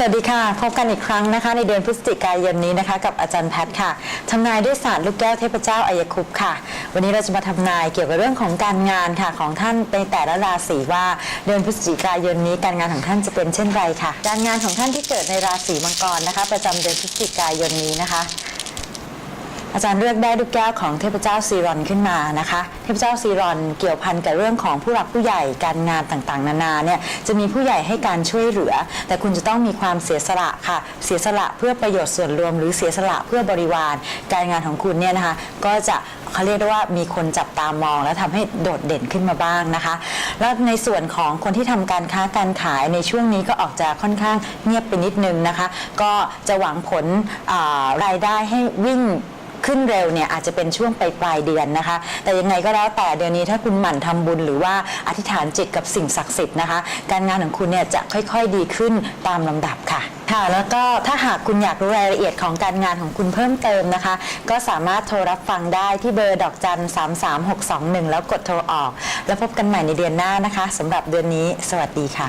สวัสดีค่ะ พบกันอีกครั้งนะคะ ในเดือนพฤศจิกายนนี้นะคะ กับอาจารย์แพทย์ค่ะทำนายด้วยศาสตร์ลูกแก้วเทพเจ้าอายคุปต์ค่ะ วันนี้เราจะมาทำนายเกี่ยวกับเรื่องของการงานค่ะของท่านในแต่ละราศีว่าเดือนพฤศจิกายนนี้การงานของท่านจะเป็นเช่นไรค่ะ การงานของท่านที่เกิดในราศีมังกรนะคะ ประจำเดือนพฤศจิกายนนี้นะคะ อาจารย์เลือกได้ลูกแก้วของเทพเจ้าซีรอนขึ้นมานะคะ เทพเจ้าซีรอนเกี่ยวพันกับเรื่องของผู้หลักผู้ใหญ่การงานต่างๆ นานาเนี่ยจะมีผู้ใหญ่ให้การช่วยเหลือ แต่คุณจะต้องมีความเสียสละค่ะ เสียสละเพื่อประโยชน์ส่วนรวม หรือเสียสละเพื่อบริวาร การงานของคุณเนี่ยนะคะ ก็จะเขาเรียกได้ว่ามีคนจับตามอง และทำให้โดดเด่นขึ้นมาบ้างนะคะ แล้วในส่วนของคนที่ทำการค้าการขายในช่วงนี้ก็ออกจะค่อนข้างเงียบไปนิดนึงนะคะ ก็จะหวังผลรายได้ให้วิ่ง ขึ้นเร็วเนี่ยอาจจะเป็นช่วงปลายปลายเดือนนะคะ แต่ยังไงก็แล้วแต่เดือนนี้ถ้าคุณหมั่นทำบุญหรือว่าอธิษฐานจิตกับสิ่งศักดิ์สิทธิ์นะคะ การงานของคุณเนี่ยจะค่อยๆดีขึ้นตามลำดับค่ะค่ะแล้วก็ถ้าหากคุณอยากรู้รายละเอียดของการงานของคุณเพิ่มเติมนะคะ ก็สามารถโทรรับฟังได้ที่เบอร์ดอกจัน 33621 แล้วกดโทรออก แล้วพบกันใหม่ในเดือนหน้านะคะสำหรับเดือนนี้ สวัสดีค่ะ